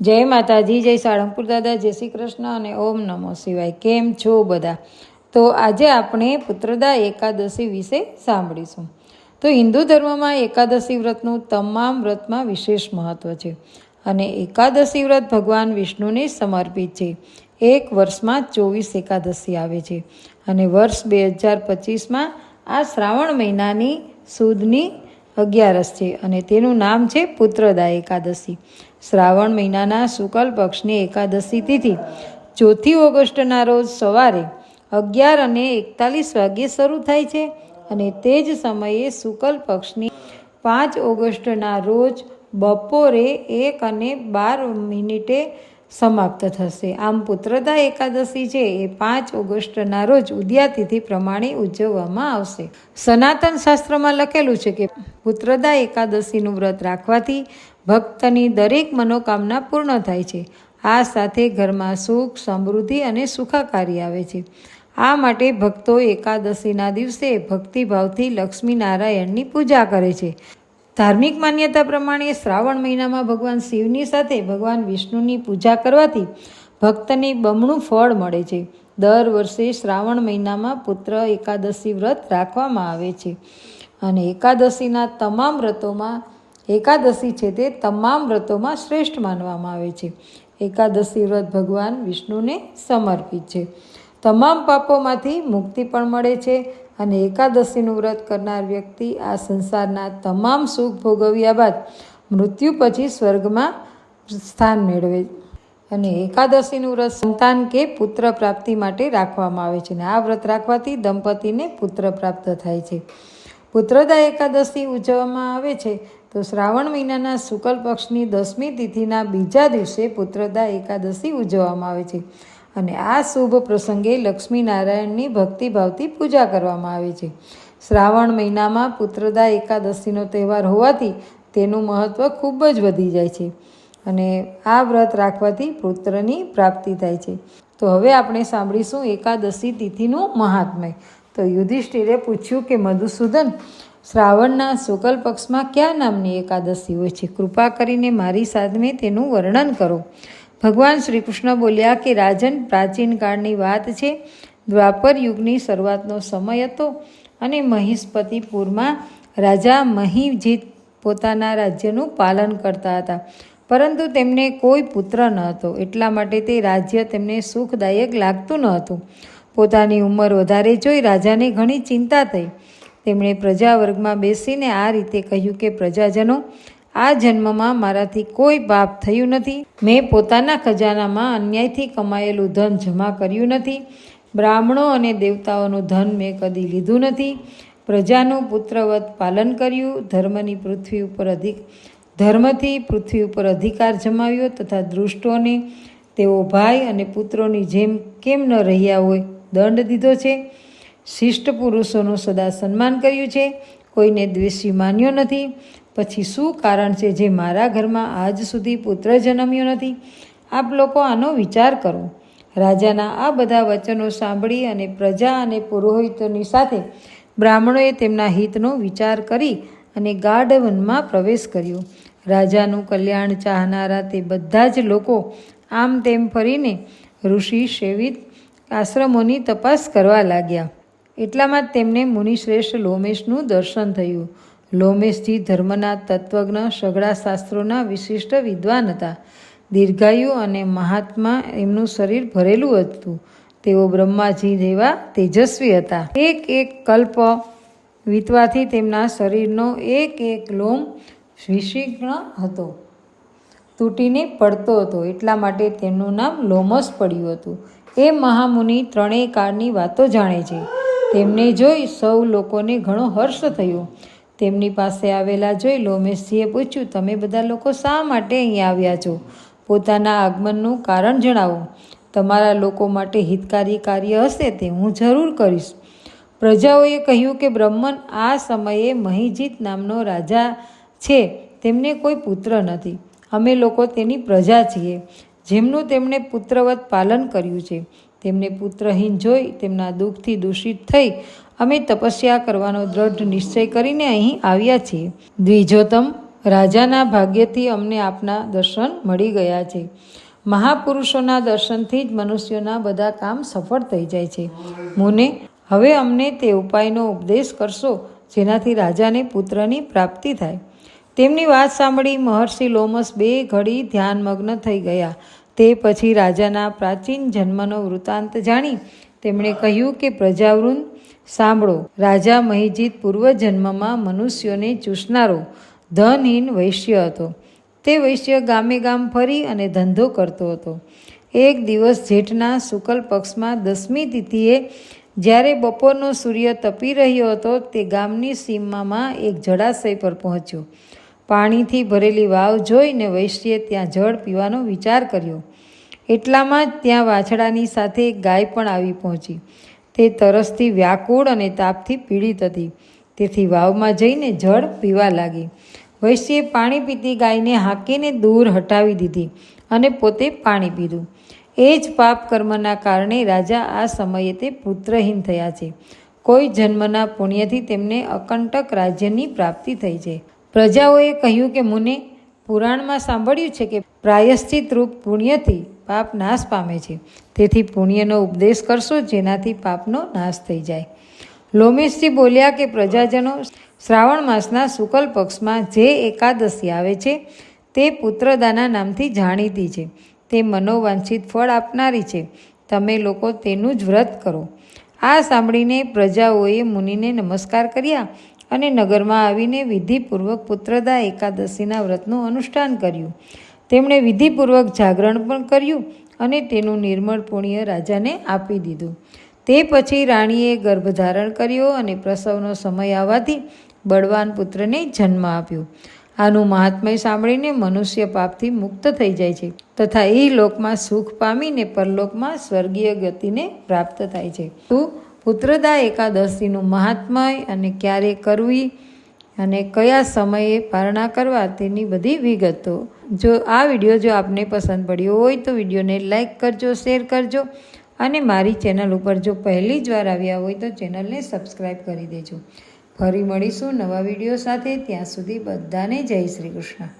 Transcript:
જય માતાજી, જય સાળંગપુર દાદા, જય શ્રી કૃષ્ણ અને ઓમ નમો શિવાય. કેમ છો બધા? તો આજે આપણે પુત્રદા એકાદશી વિશે સાંભળીશું. તો હિન્દુ ધર્મમાં એકાદશી વ્રતનું તમામ વ્રતમાં વિશેષ મહત્ત્વ છે અને એકાદશી વ્રત ભગવાન વિષ્ણુને સમર્પિત છે. એક વર્ષમાં ચોવીસ એકાદશી આવે છે અને વર્ષ બે હજાર પચીસમાં આ શ્રાવણ મહિનાની સુદની અગિયારસ છે અને તેનું નામ છે પુત્રદા એકાદશી. શ્રાવણ મહિનાના શુકલ પક્ષની એકાદશી તિથિ, ચોથી ઓગસ્ટના રોજ સવારે અગિયાર અને એકતાલીસ વાગ્યે શરૂ થાય છે અને તે જ સમયે શુકલ પક્ષની પાંચ ઓગસ્ટના રોજ બપોરે એક અને બાર મિનિટે સમાપ્ત થશે. આમ પુત્રદા એકાદશી છે એ પાંચ ઓગસ્ટના રોજ ઉદ્યાતિથિ પ્રમાણે ઉજવવામાં આવશે. સનાતન શાસ્ત્રમાં લખેલું છે કે પુત્રદા એકાદશીનું વ્રત રાખવાથી ભક્તની દરેક મનોકામના પૂર્ણ થાય છે. આ સાથે ઘરમાં સુખ, સમૃદ્ધિ અને સુખાકારી આવે છે. આ માટે ભક્તો એકાદશીના દિવસે ભક્તિભાવથી લક્ષ્મીનારાયણની પૂજા કરે છે. ધાર્મિક માન્યતા પ્રમાણે શ્રાવણ મહિનામાં ભગવાન શિવની સાથે ભગવાન વિષ્ણુની પૂજા કરવાથી ભક્તને બમણું ફળ મળે છે. દર વર્ષે શ્રાવણ મહિનામાં પુત્ર એકાદશી વ્રત રાખવામાં આવે છે. અને એકાદશીના તમામ વ્રતોમાં એકાદશી છે તે તમામ વ્રતોમાં શ્રેષ્ઠ માનવામાં આવે છે. એકાદશી વ્રત ભગવાન વિષ્ણુને સમર્પિત છે. તમામ પાપોમાંથી મુક્તિ પણ મળે છે અને એકાદશીનું વ્રત કરનાર વ્યક્તિ આ સંસારના તમામ સુખ ભોગવ્યા બાદ મૃત્યુ પછી સ્વર્ગમાં સ્થાન મેળવે અને એકાદશીનું વ્રત સંતાન કે પુત્ર પ્રાપ્તિ માટે રાખવામાં આવે છે અને આ વ્રત રાખવાથી દંપતીને પુત્ર પ્રાપ્ત થાય છે. પુત્રદા એકાદશી ઉજવવામાં આવે છે તો શ્રાવણ મહિનાના શુક્લ પક્ષની દસમી તિથિના બીજા દિવસે પુત્રદા એકાદશી ઉજવવામાં આવે છે. અને આ શુભ પ્રસંગે લક્ષ્મીનારાયણની ભક્તિભાવથી પૂજા કરવામાં આવે છે. શ્રાવણ મહિનામાં પુત્રદા એકાદશીનો તહેવાર હોવાથી તેનું મહત્ત્વ ખૂબ જ વધી જાય છે અને આ વ્રત રાખવાથી પુત્રની પ્રાપ્તિ થાય છે. તો હવે આપણે સાંભળીશું એકાદશી તિથિનું મહાત્મય. તો યુધિષ્ઠિરે પૂછ્યું કે મધુસૂદન શ્રાવણના શુકલ પક્ષમાં કયા નામની એકાદશી હોય છે? કૃપા કરીને મારી સાધમે તેનું વર્ણન કરો. ભગવાન શ્રી કૃષ્ણ બોલ્યા કે, રાજન, પ્રાચીન કાળની વાત છે. દ્વાપર યુગની શરૂઆતનો સમય હતો અને મહિષ્પતિપુરમાં રાજા મહિજીત પોતાના રાજ્યનું પાલન કરતા હતા. પરંતુ તેમને કોઈ પુત્ર ન હતો. એટલા માટે તે રાજ્ય તેમને સુખદાયક લાગતું ન હતું. પોતાની ઉંમર વધારે જોઈ રાજાને ઘણી ચિંતા થઈ. તેમણે પ્રજા વર્ગમાં બેસીને આ રીતે કહ્યું કે, પ્રજાજનો, આ જન્મમાં મારાથી કોઈ પાપ થયું નથી. મેં પોતાના ખજાનામાં અન્યાયથી કમાયેલું ધન જમા કર્યું નથી. બ્રાહ્મણો અને દેવતાઓનું ધન મેં કદી લીધું નથી. પ્રજાનું પુત્રવત પાલન કર્યું. ધર્મની પૃથ્વી ઉપર અધિક, ધર્મથી પૃથ્વી ઉપર અધિકાર જમાવ્યો તથા દૃષ્ટોને તેઓ ભાઈ અને પુત્રોની જેમ કેમ ન રહ્યા હોય, દંડ દીધો છે? શિષ્ટ પુરુષોનું સદા સન્માન કર્યું છે. કોઈને દ્વેષી માન્યો નથી. પછી શું કારણ છે જે મારા ઘરમાં આજ સુધી પુત્ર જન્મ્યો નથી? આપ લોકો આનો વિચાર કરો. રાજાના આ બધા વચનો સાંભળી અને પ્રજા અને પુરોહિતોની સાથે બ્રાહ્મણોએ તેમના હિતનો વિચાર કરી અને ગાઢ વનમાં પ્રવેશ કર્યો. રાજાનું કલ્યાણ ચાહનારા તે બધા જ લોકો આમ તેમ ફરીને ઋષિ સેવિત આશ્રમોની તપાસ કરવા લાગ્યા. એટલામાં જ તેમને મુનિશ્રેષ્ઠ લોમેશનું દર્શન થયું. લોમેશજી ધર્મના તત્વજ્ઞ સઘળા શાસ્ત્રોના વિશિષ્ટ વિદ્વાન હતા. દીર્ઘાયુ અને મહાત્મા એમનું શરીર ભરેલું હતું. તેઓ બ્રહ્માજી જેવા તેજસ્વી હતા. એક એક કલ્પ વીતવાથી તેમના શરીરનો એક એક લોમ વિશિગ્ણ હતો. તૂટીને પડતો હતો. એટલા માટે તેમનું નામ લોમસ પડ્યું હતું. એ મહામુનિ ત્રણેય કાળની વાતો જાણે છે. તેમને જોઈ સૌ લોકોને ઘણો હર્ષ થયો. તેમની પાસે આવેલા જોઈ લોમેશજીએ પૂછ્યું, તમે બધા લોકો શા માટે અહીં આવ્યા છો? પોતાના આગમનનું કારણ જણાવો. તમારા લોકો માટે હિતકારી કાર્ય હશે તે હું જરૂર કરીશ. પ્રજાઓએ કહ્યું કે બ્રહ્મન આ સમયે મહિજીત નામનો રાજા છે, તેમને કોઈ પુત્ર નથી. અમે લોકો તેની પ્રજા છીએ, જેમનું તેમણે પુત્રવત પાલન કર્યું છે. તેમને પુત્રહીન જોઈ તેમના દુઃખથી દૂષિત થઈ અમે તપસ્યા કરવાનો દ્રઢ નિશ્ચય કરીને અહીં આવ્યા છીએ. દ્વિજોતમ રાજાના ભાગ્યથી અમને આપના દર્શન મળી ગયા છે. મહાપુરુષોના દર્શનથી જ મનુષ્યોના બધા કામ સફળ થઈ જાય છે. મુને, હવે અમને તે ઉપાયનો ઉપદેશ કરશો જેનાથી રાજાને પુત્રની પ્રાપ્તિ થાય. તેમની વાત સાંભળી મહર્ષિ લોમસ બે ઘડી ધ્યાનમગ્ન થઈ ગયા. તે પછી રાજાના પ્રાચીન જન્મનો વૃત્તાંત જાણી તેમણે કહ્યું કે, પ્રજાવૃંદ, સાંભળો. રાજા મહિજીત પૂર્વજન્મમાં મનુષ્યોને ચૂસનારો ધનહીન વૈશ્ય હતો. તે વૈશ્ય ગામે ગામ ફરી અને ધંધો કરતો હતો. એક દિવસ જેઠના શુકલ પક્ષમાં દસમી તિથિએ જ્યારે બપોરનો સૂર્ય તપી રહ્યો હતો, તે ગામની સીમામાં એક જળાશય પર પહોંચ્યો. પાણીથી ભરેલી વાવ જોઈને વૈશ્યે ત્યાં જળ પીવાનો વિચાર કર્યો. એટલામાં જ ત્યાં વાછડાની સાથે એક ગાય પણ આવી પહોંચી. તે તરસથી વ્યાકુળ અને તાપથી પીડિત હતી. તેથી વાવમાં જઈને જળ પીવા લાગી. વૈશ્યે પાણી પીતી ગાયને હાંકીને દૂર હટાવી દીધી અને પોતે પાણી પીધું. એ જ પાપ કર્મના કારણે રાજા આ સમયે તે પુત્રહીન થયા છે. કોઈ જન્મના પુણ્યથી તેમને અકંટક રાજ્યની પ્રાપ્તિ થઈ છે. પ્રજાઓએ કહ્યું કે મુને પુરાણમાં સાંભળ્યું છે કે પ્રાયશ્ચિત રૂપ પુણ્યથી પાપ નાશ પામે છે. તેથી પુણ્યનો ઉપદેશ કરશો જેનાથી પાપનો નાશ થઈ જાય. લોમેશજી બોલ્યા કે પ્રજાજનો શ્રાવણ માસના શુકલ પક્ષમાં જે એકાદશી આવે છે, તે પુત્રદાના નામથી જાણીતી છે. તે મનોવાંછિત ફળ આપનારી છે. તમે લોકો તેનું જ વ્રત કરો. આ સાંભળીને પ્રજાઓએ મુનિને નમસ્કાર કર્યા અને નગરમાં આવીને વિધિપૂર્વક પુત્રદા એકાદશીના વ્રતનું અનુષ્ઠાન કર્યું. તેમણે વિધિપૂર્વક જાગરણ પણ કર્યું અને તેનું નિર્મળ પુણ્ય રાજાને આપી દીધું. તે પછી રાણીએ ગર્ભધારણ કર્યો અને પ્રસવનો સમય આવવાથી બળવાન પુત્રને જન્મ આપ્યો. આનું મહાત્મય સાંભળીને મનુષ્ય પાપથી મુક્ત થઈ જાય છે તથા એ લોકમાં સુખ પામીને પરલોકમાં સ્વર્ગીય ગતિને પ્રાપ્ત થાય છે. તું પુત્રદા એકાદશીનું મહાત્મય અને ક્યારે કરવી અને કયા સમયે પારણા કરવા તેની બધી વિગતો. જો આ વીડિયો જો આપને પસંદ પડ્યો હોય તો વિડીયોને લાઇક કરજો, શેર કરજો અને મારી ચેનલ ઉપર જો પહેલી જ વાર આવ્યા હોય તો ચેનલને સબસ્ક્રાઈબ કરી દેજો. ફરી મળીશું નવા વીડિયો સાથે. ત્યાં સુધી બધાને જય શ્રી કૃષ્ણ.